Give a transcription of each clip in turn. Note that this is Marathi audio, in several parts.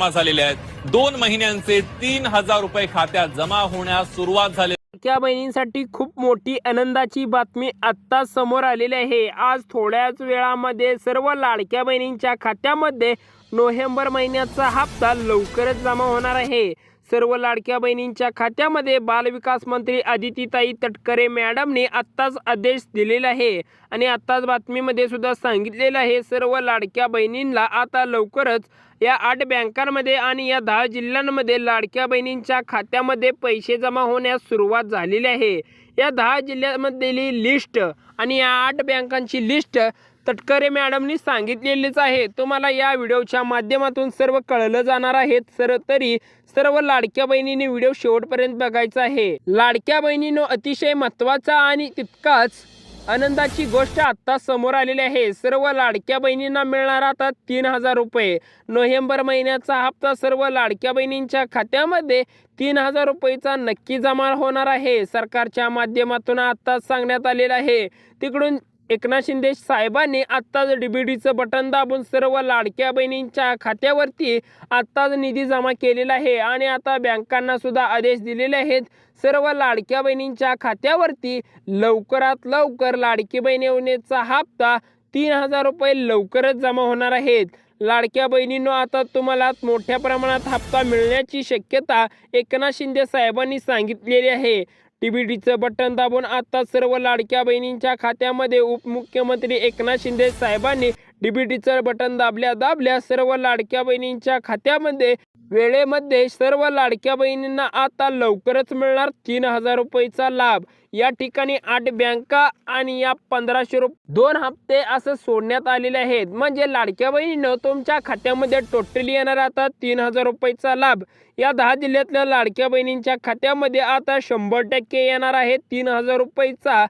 जमा झालेले आहेत. दोन महिन्यांचे तीन हजार रुपये खात्यात जमा होण्यास सुरुवात झाली त्या बहिणींसाठी खूप मोठी आनंदाची बातमी आत्ता समोर आलेली आहे. आज थोड्याच वेळामध्ये सर्व लाडक्या बहिणींच्या खात्यामध्ये नोव्हेंबर महिन्याचा हप्ता लवकरच जमा होणार आहे. सर्व लाडक्या बहिणींच्या खात्यामध्ये बालविकास मंत्री आदितीताई तटकरे मॅडमने आत्ताच आदेश दिलेला आहे. आणि आत्ताच बातमीमध्ये सुद्धा सांगितलेलं आहे सर्व लाडक्या बहिणींना आता लवकरच या आठ बँकांमध्ये आणि या दहा जिल्ह्यांमध्ये लाडक्या बहिणींच्या खात्यामध्ये पैसे जमा होण्यास सुरुवात झालेली आहे. या दहा जिल्ह्यांमधली लिस्ट आणि या आठ बँकांची लिस्ट तटकरे मॅडमनी सांगितलेलीच आहे. तुम्हाला या व्हिडिओच्या माध्यमातून सर्व कळलं जाणार आहेत सर तरी सर्व लाडक्या बहिणींनी व्हिडिओ शेवटपर्यंत बघायचा आहे. लाडक्या बहिणीनं अतिशय महत्त्वाचा आणि तितकाच आनंदाची गोष्ट आत्ता समोर आलेली आहे. सर्व लाडक्या बहिणींना मिळणार आता तीन हजार रुपये. नोव्हेंबर महिन्याचा हप्ता सर्व लाडक्या बहिणींच्या खात्यामध्ये तीन हजार रुपयेचा नक्की जमा होणार आहे. सरकारच्या माध्यमातून आत्ताच सांगण्यात आलेलं आहे. तिकडून एकनाथ शिंदे साहेबांनी आत्ताच डीबीडीचं बटन दाबून सर्व लाडक्या बहिणींच्या खात्यावरती आत्ताच निधी जमा केलेला आहे. आणि आता बँकांना सुद्धा आदेश दिलेले आहेत. सर्व लाडक्या बहिणींच्या खात्यावरती लवकरात लवकर लाडकी बहीण योजनेचा हप्ता तीन हजार रुपये लवकरच जमा होणार आहेत. लाडक्या बहिणींनो आता तुम्हाला मोठ्या प्रमाणात हप्ता मिळण्याची शक्यता एकनाथ शिंदे साहेबांनी सांगितलेली आहे. टीबीडीचं बटन दाबून आता सर्व लाडक्या बहिणींच्या खात्यामध्ये उपमुख्यमंत्री एकनाथ शिंदे साहेबांनी डीबीटीचं बटन दाबल्या दाबल्या सर्व लाडक्या बहिणींच्या खात्यामध्ये वेळेमध्ये सर्व लाडक्या बहिणींना आता लवकरच मिळणार तीन हजार रुपयेचा लाभ. या ठिकाणी आठ बँका आणि या पंधराशे रुपये दोन हप्ते असं सोडण्यात आलेले आहेत. म्हणजे लाडक्या बहिणीनं तुमच्या खात्यामध्ये टोटली येणार आता तीन हजार रुपयेचा लाभ. या दहा जिल्ह्यातल्या लाडक्या बहिणींच्या खात्यामध्ये आता शंभर टक्के येणार आहे तीन हजार रुपयेचा.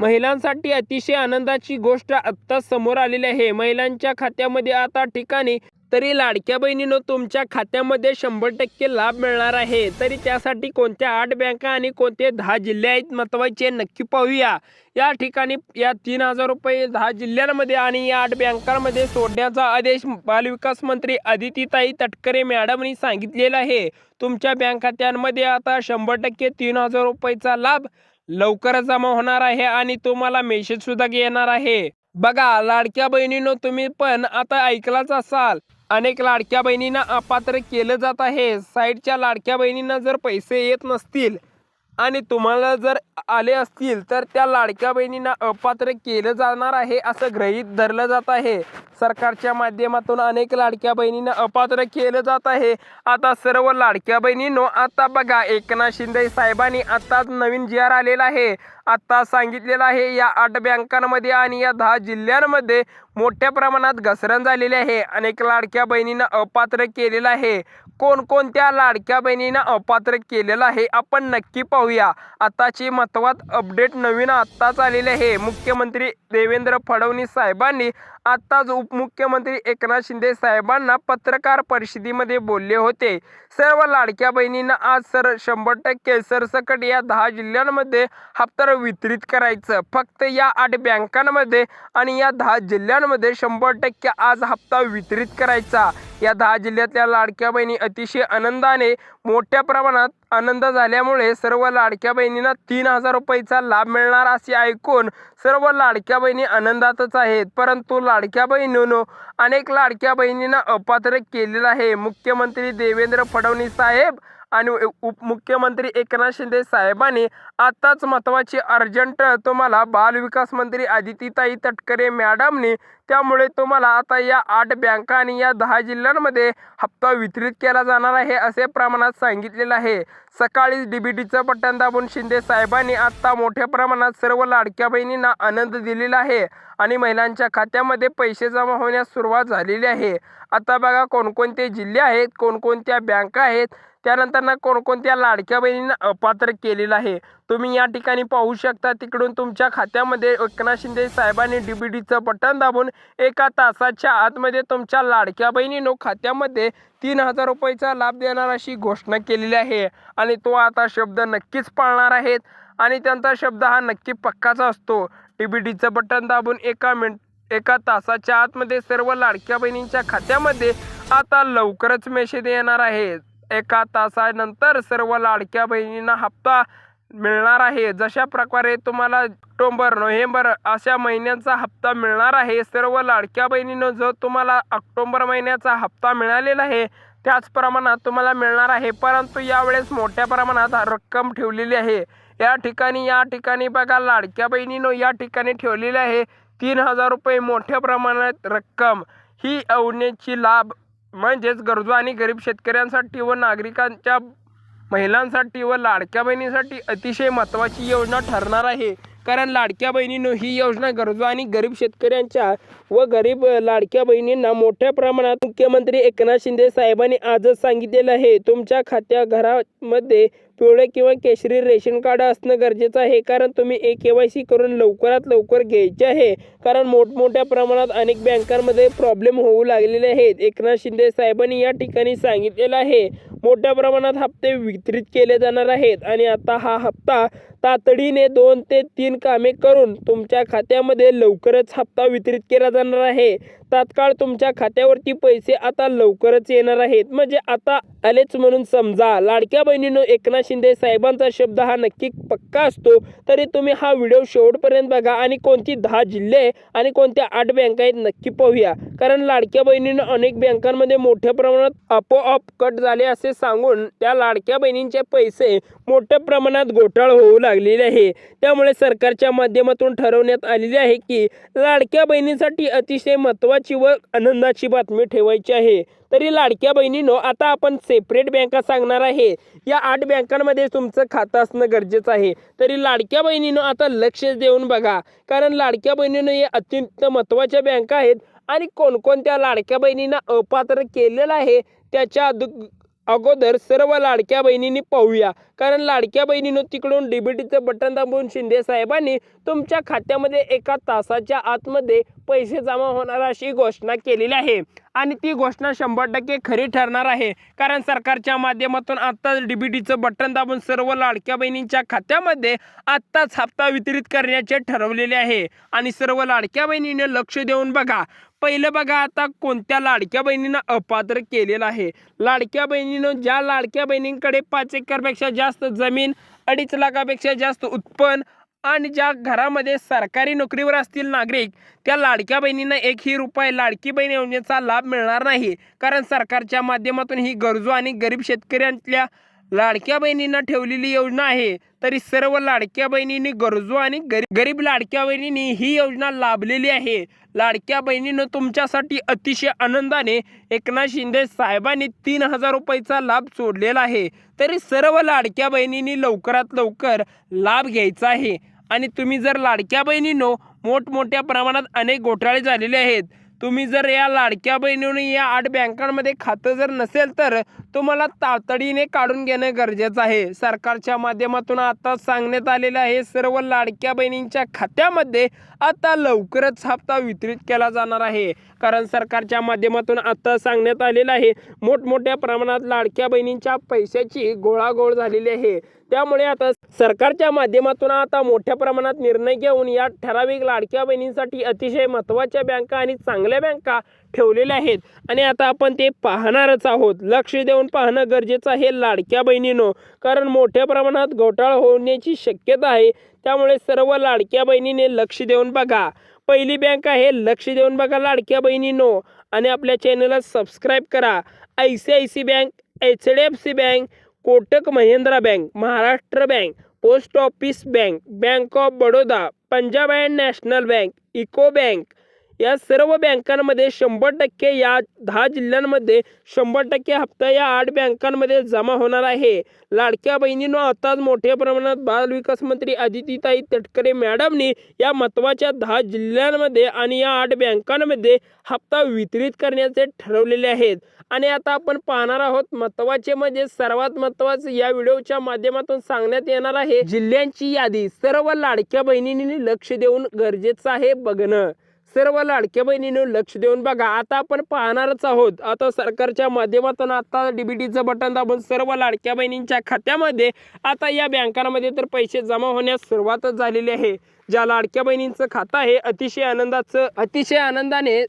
महिलांसाठी अतिशय आनंदाची गोष्ट आत्ता समोर आलेली आहे. महिलांच्या खात्यामध्ये आता ठिकाणी तरी लाडक्या बहिणीनं तुमच्या खात्यामध्ये शंभर टक्के लाभ मिळणार आहे. तरी त्यासाठी कोणत्या आठ बँका आणि कोणते दहा जिल्हे आहेत महत्त्वाचे नक्की पाहूया. या ठिकाणी या तीन हजार रुपये दहा जिल्ह्यांमध्ये आणि या आठ बँकांमध्ये सोडण्याचा आदेश बालविकास मंत्री आदितीताई तटकरे मॅडमनी सांगितलेला आहे. तुमच्या बँक खात्यांमध्ये आता शंभर टक्के तीन हजार रुपयेचा लाभ लवकरच जमा होणार आहे आणि तुम्हाला मेसेजसुद्धा येणार आहे. बघा लाडक्या बहिणीनो तुम्ही पण आता ऐकलाच असाल. अनेक लाडक्या बहिणींना अपात्र केलं जात आहे. साईडच्या लाडक्या बहिणींना जर पैसे येत नसतील आणि तुम्हाला जर आले असतील तर त्या लाडक्या बहिणींना अपात्र केलं जाणार आहे असं गृहीत धरलं जात आहे. सरकारच्या माध्यमातून अनेक लाडक्या बहिणींना अपात्र केलं जात आहे. आता सर्व लाडक्या बहिणींनो आता बघा एकनाथ शिंदे साहेबांनी आताच नवीन जी आर आलेला आहे. आत्ता सांगितलेलं आहे या आठ बँकांमध्ये आणि या दहा जिल्ह्यांमध्ये मोठ्या प्रमाणात घसरण झालेली आहे. अनेक लाडक्या बहिणींना अपात्र केलेलं आहे. कोणकोणत्या लाडक्या बहिणींना अपात्र केलेलं आहे आपण नक्की पाहूया. आताची महत्वात अपडेट नवीन आत्ताच आलेले आहे. मुख्यमंत्री देवेंद्र फडणवीस साहेबांनी आत्ताच उपमुख्यमंत्री एकनाथ शिंदे साहेबांना पत्रकार परिषदेमध्ये बोलले होते. सर्व लाडक्या बहिणींना आज सर शंभर टक्के सरसकट या दहा जिल्ह्यांमध्ये वितरित करायचं. फक्त या आठ बँकांमध्ये आणि या दहा जिल्ह्यांमध्ये शंभर टक्के आज हप्ता वितरित करायचा. या दहा जिल्ह्यातल्या लाडक्या बहिणी अतिशय आनंदाने मोठ्या प्रमाणात आनंद झाल्यामुळे सर्व लाडक्या बहिणींना तीन हजार रुपयेचा लाभ मिळणार असे ऐकून सर्व लाडक्या बहिणी आनंदातच आहेत. परंतु लाडक्या बहिणीनो अनेक लाडक्या बहिणींना अपात्र केलेलं आहे. मुख्यमंत्री देवेंद्र फडणवीस साहेब आणि उपमुख्यमंत्री एकनाथ शिंदे साहेबांनी आताच महत्त्वाची अर्जंट तुम्हाला बालविकास मंत्री आदितीताई तटकरे मॅडमनी त्यामुळे तुम्हाला आता या आठ बँका आणि या दहा जिल्ह्यांमध्ये हप्ता वितरित केला जाणार आहे असे प्रमाणात सांगितलेलं आहे. सकाळीच डीबीटीचं बटन दाबून शिंदे साहेबांनी आत्ता मोठ्या प्रमाणात सर्व लाडक्या बहिणींना आनंद दिलेला आहे आणि महिलांच्या खात्यामध्ये पैसे जमा होण्यास सुरुवात झालेली आहे. आता बघा कोणकोणते जिल्हे आहेत कोणकोणत्या बँका आहेत त्यानंतर ना कोणकोणत्या लाडक्या बहिणींना अपात्र केलेलं आहे? तुम्ही या ठिकाणी पाहू शकता तिकडून तुमच्या खात्यामध्ये एकनाथ शिंदे साहेबांनी डीबीडीचं बटन दाबून एका तासाच्या आतमध्ये तुमच्या लाडक्या बहिणीनो खात्यामध्ये तीन हजार रुपयेचा लाभ देणार अशी घोषणा केलेली आहे. आणि तो आता शब्द नक्कीच पाळणार आहेत. आणि त्यांचा शब्द हा नक्की पक्काचा असतो. डीबीडीचं बटन दाबून एका मिन एका तासाच्या आतमध्ये सर्व लाडक्या बहिणींच्या खात्यामध्ये आता लवकरच मेसेज येणार आहे. एका तासानंतर सर्व लाडक्या बहिणींना हप्ता मिळणार आहे. जशा प्रकारे तुम्हाला ऑक्टोबर नोव्हेंबर अशा महिन्यांचा हप्ता मिळणार आहे सर्व लाडक्या बहिणीनं जो तुम्हाला ऑक्टोंबर महिन्याचा हप्ता मिळालेला आहे त्याच प्रमाणात तुम्हाला मिळणार आहे. परंतु यावेळेस मोठ्या प्रमाणात रक्कम ठेवलेली आहे. या ठिकाणी या ठिकाणी बघा लाडक्या बहिणीनं या ठिकाणी ठेवलेली आहे तीन हजार रुपये मोठ्या प्रमाणात रक्कम. ही योजनेची लाभ म्हणजेच गरजू आणि गरीब शेतकऱ्यांसाठी व नागरिकांच्या महिलांसाठी व लाडक्या बहिणीसाठी अतिशय महत्त्वाची योजना ठरणार आहे. कारण लाडक्या बहिणीनं ही योजना गरजू आणि गरीब शेतकऱ्यांच्या व गरीब लाडक्या बहिणींना मोठ्या प्रमाणात मुख्यमंत्री एकनाथ शिंदे साहेबांनी आजच सांगितलेलं आहे. तुमच्या खात्या घरामध्ये पिवळे किंवा केशरी रेशन कार्ड असणं गरजेचं आहे कारण तुम्ही ए के वाय सी करून लवकरात लवकर घ्यायचे आहे. कारण मोठमोठ्या प्रमाणात अनेक बँकांमध्ये प्रॉब्लेम होऊ लागलेले आहेत. एकनाथ शिंदे साहेबांनी या ठिकाणी सांगितलेलं आहे. मोठ्या प्रमाणात हप्ते वितरित केले जाणार आहेत आणि आता हा हप्ता तातडीने दोन ते तीन कामे करून तुमच्या खात्यामध्ये लवकरच हप्ता वितरित केला जाणार आहे. तात्काळ तुमच्या खात्यावरती पैसे आता लवकरच येणार आहेत. म्हणजे आता आलेच म्हणून समजा. लाडक्या बहिणीनं एकनाथ शिंदे साहेबांचा शब्द हा नक्की पक्का असतो. तरी तुम्ही हा व्हिडिओ शेवटपर्यंत बघा आणि कोणती दहा जिल्हे आणि कोणत्या आठ बँका आहेत नक्की पाहूया. कारण लाडक्या बहिणीनं अनेक बँकांमध्ये मोठ्या प्रमाणात आपोआप कट झाले असे सांगून त्या लाडक्या बहिणींचे पैसे मोठ्या प्रमाणात घोटाळ होऊ लागलेले आहे. त्यामुळे सरकारच्या माध्यमातून ठरवण्यात आलेले आहे की लाडक्या बहिणींसाठी अतिशय महत्त्वाची व आनंदाची बातमी ठेवायची आहे. तरी लाडक्या बहिणीनो आता आपण सेपरेट बँका सांगणार आहे. या आठ बँकांमध्ये तुमचं खातं असणं गरजेचं आहे. तरी लाडक्या बहिणीनो आता लक्ष देऊन बघा. कारण लाडक्या बहिणीनं हे अत्यंत महत्त्वाच्या बँका आहेत. आणि कोणकोणत्या लाडक्या बहिणींना अपात्र केलेलं आहे त्याच्या अगोदर सर्व लाडक्या बहिणींनी पाहूया. कारण लाडक्या बहिणीनं तिकडून डीबीटीचं बटन दाबून शिंदे साहेबांनी तुमच्या खात्यामध्ये एका तासाच्या आतमध्ये पैसे जमा होणार अशी घोषणा केलेली आहे. आणि ती घोषणा शंभर टक्के खरी ठरणार आहे. कारण सरकारच्या माध्यमातून आत्ताच डीबीटीचं बटन दाबून सर्व लाडक्या बहिणींच्या खात्यामध्ये आत्ताच हप्ता वितरित करण्याचे ठरवलेले आहे. आणि सर्व लाडक्या बहिणीने लक्ष देऊन बघा पहिलं बघा आता कोणत्या लाडक्या बहिणींना अपात्र केलेलं आहे. लाडक्या बहिणीनं ज्या लाडक्या बहिणींकडे पाच एकरपेक्षा जास्त जमीन अडीच लाखापेक्षा जास्त उत्पन्न आणि ज्या घरामध्ये सरकारी नोकरीवर असतील नागरिक त्या लाडक्या बहिणींना एकही रुपये लाडकी बहीण योजनेचा लाभ मिळणार नाही. कारण सरकारच्या माध्यमातून ही गरजू आणि गरीब शेतकऱ्यांतल्या लाडक्या बहिणींना ठेवलेली योजना आहे तरी सर्व लाडक्या बहिणींनी गरजू आणि गरीब गरीब लाडक्या बहिणींनी ही योजना लाभलेली आहे. लाडक्या बहिणीनं तुमच्यासाठी अतिशय आनंदाने एकनाथ शिंदे साहेबांनी तीन हजार रुपयाचा लाभ सोडलेला आहे तरी सर्व लाडक्या बहिणींनी लवकरात लवकर लाभ घ्यायचा आहे. आणि तुम्ही जर लाडक्या बहिणीनो मोठमोठ्या प्रमाणात अनेक घोटाळे झालेले आहेत तुम्ही जर या लाडक्या बहिणीने या आठ बँकांमध्ये खातं जर नसेल तर तुम्हाला तातडीने काढून घेणं गरजेचं आहे. सरकारच्या माध्यमातून आता सांगण्यात आलेलं आहे सर्व लाडक्या बहिणींच्या खात्यामध्ये आता लवकरच हप्ता वितरित केला जाणार आहे. कारण सरकारच्या माध्यमातून आता सांगण्यात आलेलं आहे मोठमोठ्या प्रमाणात लाडक्या बहिणींच्या पैशाची गोळागोळ झालेली आहे. त्यामुळे आता सरकारच्या माध्यमातून आता मोठ्या प्रमाणात निर्णय घेऊन या ठराविक लाडक्या बहिणींसाठी अतिशय महत्त्वाच्या बँका आणि चांगल्या बँका ठेवलेल्या आहेत. आणि आता आपण ते पाहणारच आहोत. लक्ष देऊन पाहणं गरजेचं आहे लाडक्या बहिणीनो. कारण मोठ्या प्रमाणात घोटाळा होण्याची शक्यता आहे. त्यामुळे सर्व लाडक्या बहिणीने लक्ष देऊन बघा. पहिली बँक आहे लक्ष देऊन बघा लाडक्या बहिणीनो. आणि आपल्या चॅनलला सबस्क्राईब करा. I C I C bank H D F C bank Kotak Mahindra bank Maharashtra bank post office bank bank of Baroda Punjab and national bank eco bank या सर्व बँकांमध्ये शंभर टक्के या दहा जिल्ह्यांमध्ये शंभर टक्के हप्ता या आठ बँकांमध्ये जमा होणार आहे. लाडक्या बहिणीनं आताच मोठ्या प्रमाणात बाल विकास मंत्री अदितीताई तटकरे मॅडमनी या महत्त्वाच्या दहा जिल्ह्यांमध्ये आणि या आठ बँकांमध्ये हप्ता वितरित करण्याचे ठरवलेले आहेत. आणि आता आपण पाहणार आहोत महत्त्वाचे म्हणजे सर्वात महत्त्वाचं या व्हिडिओच्या माध्यमातून सांगण्यात येणार आहे जिल्ह्यांची यादी. सर्व लाडक्या बहिणींनी लक्ष देऊन गरजेचं आहे बघणं. सर्व लाडक्या बहिणीनं लक्ष देऊन बघा आता आपण पाहणारच आहोत. आता सरकारच्या माध्यमातून आता डीबीटीचं बटन दाबून सर्व लाडक्या बहिणींच्या खात्यामध्ये आता या बँकांमध्ये तर पैसे जमा होण्यास सुरुवातच झालेली आहे. ज्या लाडक्या बहिणींचं खातं आहे अतिशय आनंदाचं अतिशय आनंदाने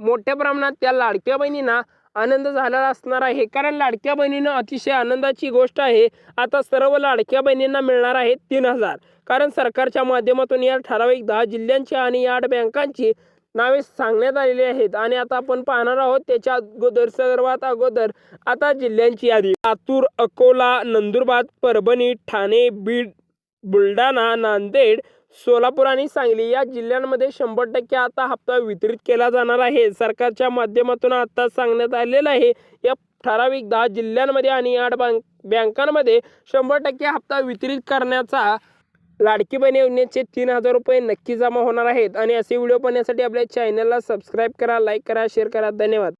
मोठ्या प्रमाणात त्या लाडक्या बहिणींना आनंद झालेला असणार आहे. कारण लाडक्या बहिणीनं अतिशय आनंदाची गोष्ट आहे. आता सर्व लाडक्या बहिणींना मिळणार आहे तीन हजार. कारण सरकारच्या माध्यमातून या ठराविक दहा जिल्ह्यांची आणि आठ बँकांची नावे सांगण्यात आलेली आहेत. आणि आता आपण पाहणार आहोत त्याच्या अगोदर सर्वात अगोदर आता जिल्ह्यांची यादी. लातूर अकोला नंदुरबार परभणी ठाणे बीड बुलढाणा नांदेड सोलापूर आणि सांगली या जिल्ह्यांमध्ये शंभर टक्के आता हप्ता वितरित केला जाणार आहे. सरकारच्या माध्यमातून आता सांगण्यात आलेलं आहे या ठराविक दहा जिल्ह्यांमध्ये आणि आठ बँक बँकांमध्ये शंभर टक्के हप्ता वितरित करण्याचा लाडकी बहिणी योजनेचे तीन हजार रुपये नक्की जमा होणार आहेत. आणि असे व्हिडिओ पाहण्यासाठी आपल्या चॅनलला सबस्क्राईब करा लाईक करा शेअर करा. धन्यवाद.